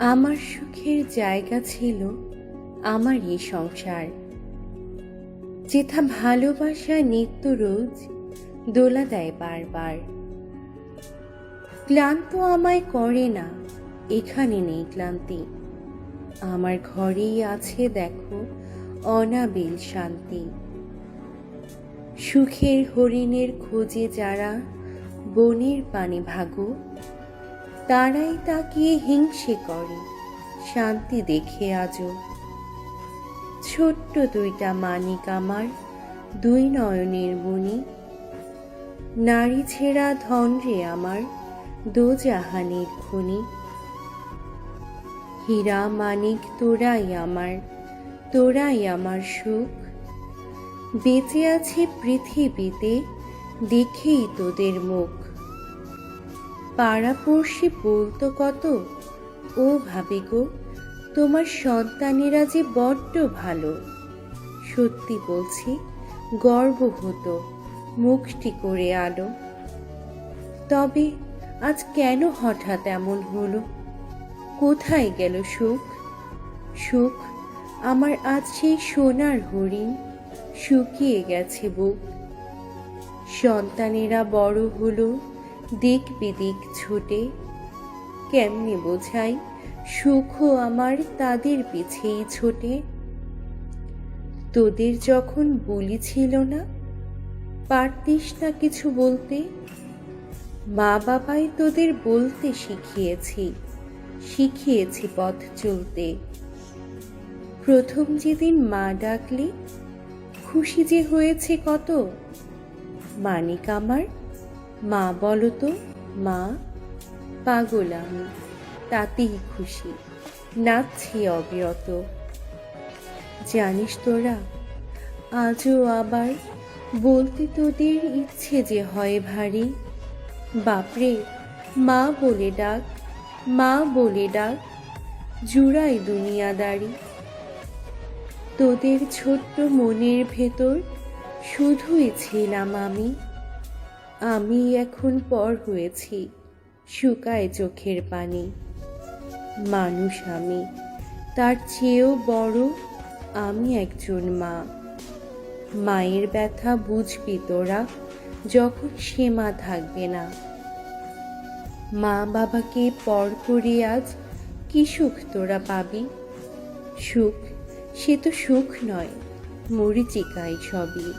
আমার সুখের জায়গা ছিল আমার এই সংসার। যেথা ভালোবাসা নিত্য রোজ দোলা দেয় বারবার। ক্লান্ত আমায় করে না, এখানে নেই ক্লান্তি। আমার ঘরেই আছে দেখো অনাবিল শান্তি। সুখের হরিণের খোঁজে যারা বনের পানে ভাগো তারাই তাকিয়ে হিংসে করে। শান্তি দেখে আজও। ছোট্ট দুইটা মানিক আমার, দুই নয়নের মণি নারী ছেঁড়া ধন রে আমার দোজাহানের খনি। হীরা মানিক, তোরাই আমার তোরাই আমার সুখ। বেঁচে আছে পৃথিবীতে, দেখেই তোদের মুখ। পাড়াপড়শি বলতো কত? ও ভাবে গো, তোমার সন্তানেরা যে বড্ড ভালো। সত্যি বলছি গর্ব হতো মুখটি করে আলো। তবে আজ কেন হঠাৎ এমন হলো? কোথায় গেল সুখ? সুখ আমার আজ সেই সোনার হরিণ, শুকিয়ে গেছে বুক। সন্তানেরা বড় হলো দিক বিদিক ছুটে, কেমনে বোঝাই সুখও আমার তাদের পিছেই ছোটে? তোদের যখন বলি ছিল না, পারতিস না কিছু বলতে? মা বাবাই তোদের বলতে শিখিয়েছি শিখিয়েছি পথ চলতে। প্রথম যেদিন মা ডাকলে, খুশি যে হয়েছে কত? মানিক আমার মা বলো তো মা, পাগল আমি, তাতেই খুশি, নাচছি অবিরত। জানিস তোরা, আজও আবার বলতে তোদের ইচ্ছে যে হয় ভারী। বাপরে, মা বলে ডাক, মা বলে ডাক, জুড়াই দুনিয়াদারি। তোদের ছোট্ট মনের ভেতর শুধুই ছিলাম আমি আমি এখন পর হয়েছি শুকায় চোখের পানি। মানুষ আমি, তার চেয়েও বড় আমি একজন মা। মায়ের ব্যথা বুঝবি তোরা যখন সে মা থাকবে না। মা বাবাকে পর করে আজ কি সুখ তোরা পাবি? সুখ, সে তো সুখ নয় মরিচিকাই সবই।